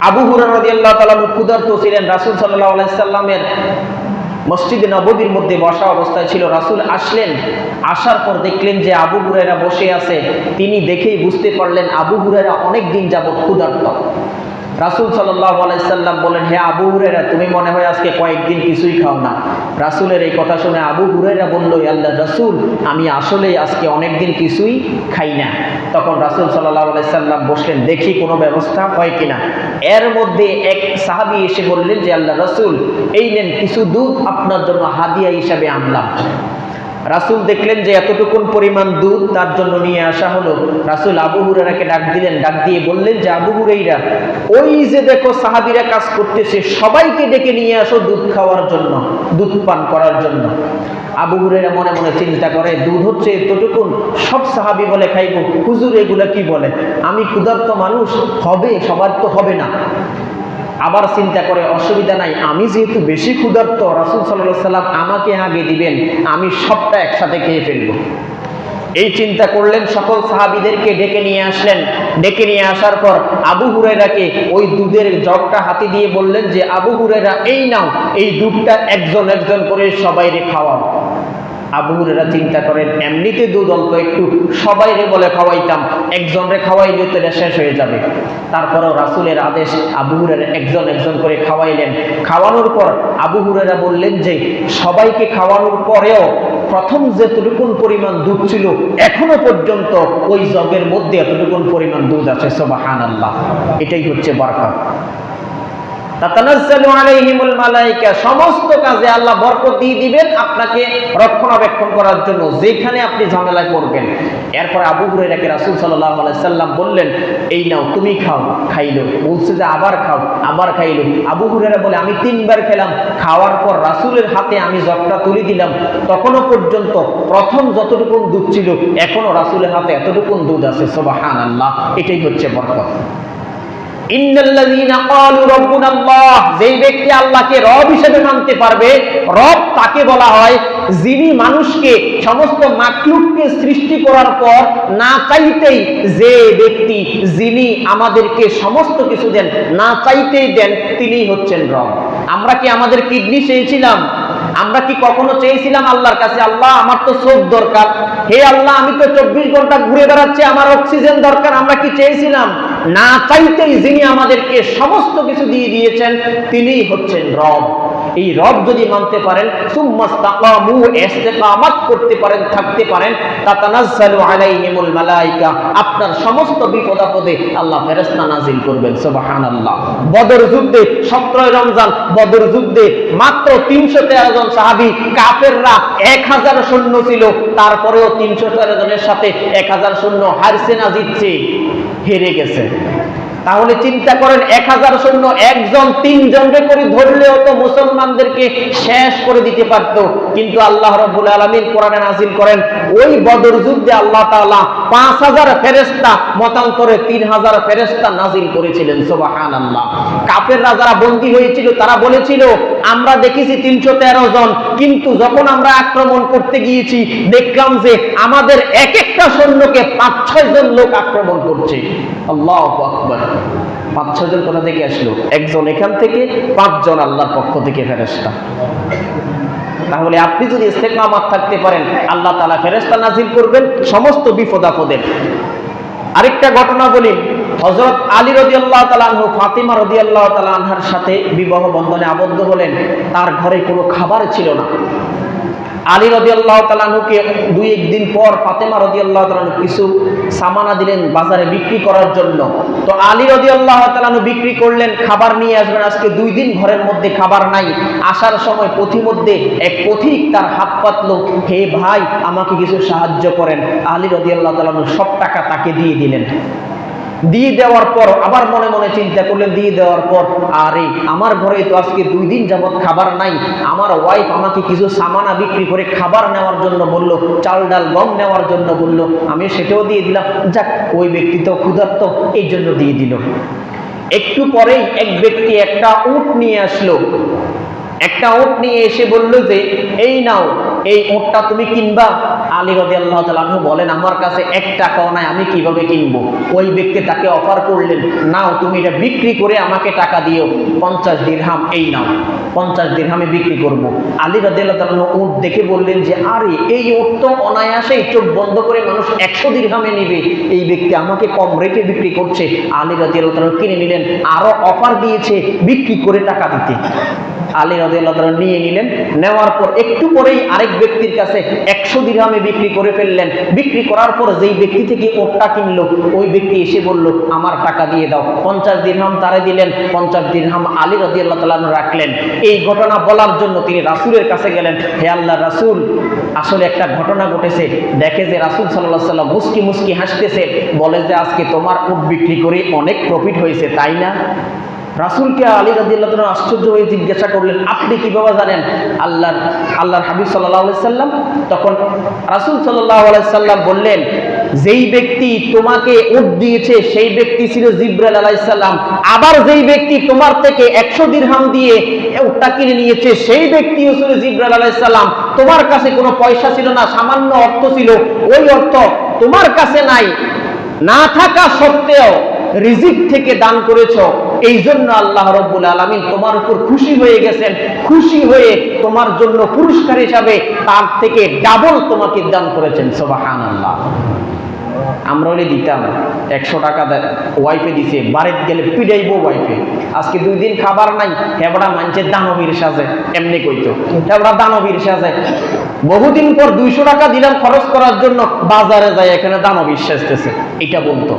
আবু তাআলা ক্ষুধার্ত ছিলেন। রাসুল সাল্লাল্লাহু আলাইসাল্লামের মসজিদে নববীর মধ্যে বসা অবস্থায় ছিল। রাসুল আসলেন, আসার পর দেখলেন যে আবু হুরেরা বসে আছে। তিনি দেখেই বুঝতে পারলেন আবু হুরেরা অনেক দিন যাবত ক্ষুধার্ত। রাসূল সাল্লাম বলেন, হে আবু হুরায়রা, তুমি মনে হয় আজকে কয়েকদিন কিছুই খাও না। রাসূলের এই কথা শুনে আবু হুরায়রা বলল আল্লাহ রাসূল, আমি আসলেই আজকে অনেকদিন কিছুই খাই না। তখন রাসূল সাল্লাহ আলাইহি সাল্লাম বসলেন, দেখি কোনো ব্যবস্থা হয় কিনা? এর মধ্যে এক সাহাবী এসে বললেন যে, আল্লাহ রাসূল, এই নেন কিছু দুধ, আপনার জন্য হাদিয়া হিসাবে আনলাম। রাসূল দেখলেন যে এতটুকুন পরিমাণ দুধ তার জন্য নিয়ে আসা হলো। রাসূল আবু হুরাইরাকে ডাক দিলেন, ডাক দিয়ে বললেন, যে আবু হুরাইরা ওই যে দেখো সাহাবিরা কাজ করতেছে, সবাইকে ডেকে নিয়ে আসো দুধ খাওয়ার জন্য, দুধ পান করার জন্য। আবু হুরাইরা মনে মনে চিন্তা করে, দুধ হচ্ছে এতটুকুন, সব সাহাবি বলে খাইব, হুজুর এগুলা কি বলে? আমি ক্ষুধার্ত মানুষ, হবে, সবার তো হবে না। আবার চিন্তা করে, অসুবিধা নাই, আমি যেহেতু বেশি ক্ষুধার্ত, রাসুল সাল্লাহ সাল্লাম আমাকে আগে দিবেন, আমি সবটা একসাথে খেয়ে ফেলব। এই চিন্তা করলেন সকল সাহাবিদেরকে ডেকে নিয়ে আসলেন। ডেকে নিয়ে আসার পর আবু হুরেরাকে ওই দুধের জগটা হাতে দিয়ে বললেন যে, আবু হুরেরা এই নাও, এই দুধটা একজন একজন করে সবাইরে খাওয়াও। আবু হুরেরা চিন্তা করেন, এমনিতে দুধ অল্প একটু সবাইরে বলে খাওয়াইতাম একজনরে খাওয়াইলে তো এটা শেষ হয়ে যাবে। তারপরেও রাসূলের আদেশ আবু হুরেরা একজন একজন করে খাওয়াইলেন। খাওয়ানোর পর আবু হুরেরা বললেন যে, সবাইকে খাওয়ানোর পরেও প্রথম যেতটুকুন পরিমাণ দুধ ছিল, এখনও পর্যন্ত ওই জগের মধ্যে এতটুকুন পরিমাণ দুধ আছে সোবাহান আল্লাহ এটাই হচ্ছে মালাইকা সমস্ত কাজে আল্লাহ বরকত দিয়ে দিবেন আপনাকে রক্ষণাবেক্ষণ করার জন্য, যেখানে আপনি ঝামেলায় পড়বেন। এরপর আবু হুরায়রাকে রাসূল সাল্লাম বললেন, এই নাও, তুমি খাও, খাইলো। বলছে যে, আবার খাও, আবার খাইলো। আবু হুরায়রা বলে, আমি তিনবার খেলাম, খাওয়ার পর রাসুলের হাতে আমি জগটা তুলে দিলাম। তখনও পর্যন্ত প্রথম যতটুকুন দুধ ছিল এখনও রাসুলের হাতে এতটুকু দুধ আছে, সুবহানাল্লাহ। এটাই হচ্ছে বরকত। যেই ব্যক্তি আল্লাহকে রব হিসেবে মানতে পারবে, রব তাকে বলা হয় যিনি মানুষকে সমস্ত মাকলুককে সৃষ্টি করার পর না চাইতেই যে ব্যক্তি যিনি আমাদেরকে সমস্ত কিছু দেন, না চাইতেই দেন, তিনিই হচ্ছেন রব। আমরা কি আমাদের কিডনি চেয়েছিলাম? আমরা কি কখনো চেয়েছিলাম আল্লাহর কাছে, আল্লাহ, আমার তো চোখ দরকার। হে আল্লাহ, আমি তো চব্বিশ ঘণ্টা ঘুরে বেড়াচ্ছি, আমার অক্সিজেন দরকার, আমরা কি চেয়েছিলাম? না চাইতেই যিনি আমাদেরকে সমস্ত কিছু দিয়ে দিয়েছেন তিনিই হচ্ছেন রব। এই রব যদি মানতে পারেন করতে পারেন, থাকতে পারেন আপনার সমস্ত বিপদ আপদে আল্লাহ ফেরেশতা নাজিল করবেন, সুবহানাল্লাহ। বদর যুদ্ধে 17 রমজান, বদর যুদ্ধে মাত্র 313 জন সাহাবী, কাফেররা 1000 সৈন্য ছিল, তারপরেও 313 জনের সাথে 1000 সৈন্য হারছে না জিতছে, হেরে গেছে। তাহলে চিন্তা করেন, এক হাজার সৈন্য একজন, তিনজনকে করে ধরলেও তো মুসলমানদেরকে শেষ করে দিতে পারতো। কিন্তু আল্লাহ রব্বুল আলমিন কোরআনে নাজিল করেন, ওই বদর যুদ্ধে আল্লাহ তাআলা পাঁচ হাজার ফেরেস্তা মতান্তরে তিন হাজার ফেরেস্তা নাজিল করেছিলেন সোবাহান আল্লাহ কাপেররা যারা বন্দী হয়েছিল, তারা বলেছিল, আমরা দেখেছি তিনশো তেরো জন কিন্তু যখন আমরা আক্রমণ করতে গিয়েছি, দেখলাম যে আমাদের এক একটা সৈন্যকে পাঁচ, ছয় জন লোক আক্রমণ করছে। আল্লাহ আকবর। পাঁচ, ছয় জন কোথা থেকে আসলো? একজন এখান থেকে পাঁচজন আল্লাহর পক্ষ থেকে ফেরেস্তা তাহলে আপনি যদি ইস্তেকামাত থাকতে পারেন, আল্লাহ তালা ফেরেস্তা নাজিল করবেন, সমস্ত বিপদ আপদের। আরেকটা ঘটনা বলি হজরত আলী রদি আল্লাহ তালানহু ফাতিমা রদি আল্লাহ তালানহার সাথে বিবাহ বন্ধনে আবদ্ধ হলেন। তার ঘরে কোনো খাবার ছিল না। আলী রদি আল্লাহ তালানুকে দুই একদিন পর ফাতেমা রদি আল্লাহ তালানু কিছু সামানা দিলেন বাজারে বিক্রি করার জন্য। তো আলী রদি আল্লাহ তালানু বিক্রি করলেন, খাবার নিয়ে আসবেন। আজকে দুই দিন ঘরের মধ্যে খাবার নাই। আসার সময় পথিমধ্যে এক পথিক তার হাত পাতলো, হে ভাই, আমাকে কিছু সাহায্য করেন। আলী রদি আল্লাহ তালানু সব টাকা তাকে দিয়ে দিলেন। দিয়ে দেওয়ার পর আবার মনে মনে চিন্তা করলেন, দিয়ে দেওয়ার পর, আরে আমার ঘরে তো আজকে দুই দিন যাবৎ খাবার নাই। আমার ওয়াইফ আমাকে কিছু সামানা বিক্রি করে খাবার নেওয়ার জন্য বলল, চাল ডাল গম নেওয়ার জন্য বলল, আমি সেটাও দিয়ে দিলাম। যাক, ওই ব্যক্তি তো ক্ষুধার্ত, এই জন্য দিয়ে দিল। একটু পরেই এক ব্যক্তি একটা উট নিয়ে আসলো। একটা উট নিয়ে এসে বলল যে, এই নাও, এই উটটা তুমি কিনবা। আলী রদি আল্লাহ বলেন, আমার কাছে এক টাকাও নাই, আমি কীভাবে কিনবো? ওই ব্যক্তি তাকে অফার করলেন, নাও, তুমি এটা বিক্রি করে আমাকে টাকা দিও। পঞ্চাশ দিরহাম, এই নাও। পঞ্চাশ দিরহামে বিক্রি করব। আলী রদি আল্লাহ তালু উট দেখে বললেন যে, আরে, এই উট তো অনায়াসেই চোখ বন্ধ করে মানুষ একশো দিরহামে নেবে। এই ব্যক্তি আমাকে কম রেটে বিক্রি করছে। আলী রদি আল্লাহ কিনে নিলেন, আরও অফার দিয়েছে বিক্রি করে টাকা দিতে। আলী রাদিয়াল্লাহু তাআলা নিয়ে নিলেন। নেওয়ার পর একটু পরেই আরেক ব্যক্তির কাছে একশো দিরহামে বিক্রি করে ফেললেন। বিক্রি করার পর যেই ব্যক্তি থেকে ওটটা কিনলো, ওই ব্যক্তি এসে বলল, আমার টাকা দিয়ে দাও। পঞ্চাশ দিরহাম তারে দিলেন। পঞ্চাশ দিরহাম আলী রাদিয়াল্লাহু তাআলা আনহু রাখলেন। এই ঘটনা বলার জন্য তিনি রাসূলের কাছে গেলেন। হে আল্লাহ রাসূল, আসলে একটা ঘটনা ঘটেছে। দেখে যে রাসূল আলাইহি সাল্লাম মুস্কি মুস্কি হাসতেছে। বলে যে আজকে তোমার উট বিক্রি করে অনেক প্রফিট হয়েছে, তাই না? রাসুলকে আলী রাদিল্লাহ আশ্চর্য হয়ে জিজ্ঞাসা করলেন, আপনি কীভাবে জানেন আল্লাহর আল্লাহর হাবিব সাল্লাহ সাল্লাম? তখন রাসুল সাল্লাহ সাল্লাম বললেন, যেই ব্যক্তি তোমাকে উট দিয়েছে, সেই ব্যক্তি ছিল জিব্রাইল আলাইসাল্লাম আবার যেই ব্যক্তি তোমার থেকে একশো দিরহাম দিয়ে উটটা কিনে নিয়েছে, সেই ব্যক্তিও ছিল জিব্রাইল আলাইসাল্লাম তোমার কাছে কোনো পয়সা ছিল না, সামান্য অর্থ ছিল। ওই অর্থ তোমার কাছে নাই। না থাকা সত্ত্বেও রিজিক থেকে দান করেছ। এই জন্য আল্লাহ রব্বুল আলমিন তোমার উপর খুশি হয়ে গেছেন। খুশি হয়ে তোমার জন্য পুরস্কার হিসাবে তার থেকে ডাবল তোমাকে দান করেছেন সোবাহান আল্লাহ আমরা ওই দিতাম, একশো টাকা ওয়াইফে দিছে, বাড়িতে গেলে পিডাইবো ওয়াইফে আজকে দুই দিন খাবার নাই, হেবড়া মানছে দানবীর সাজে, এমনি কইতো। হেবড়া দানবীর সাজে। বহুদিন পর দুইশো টাকা দিলাম খরচ করার জন্য বাজারে যায়, এখানে দানবীর সাজতেছে। এটা বলতো।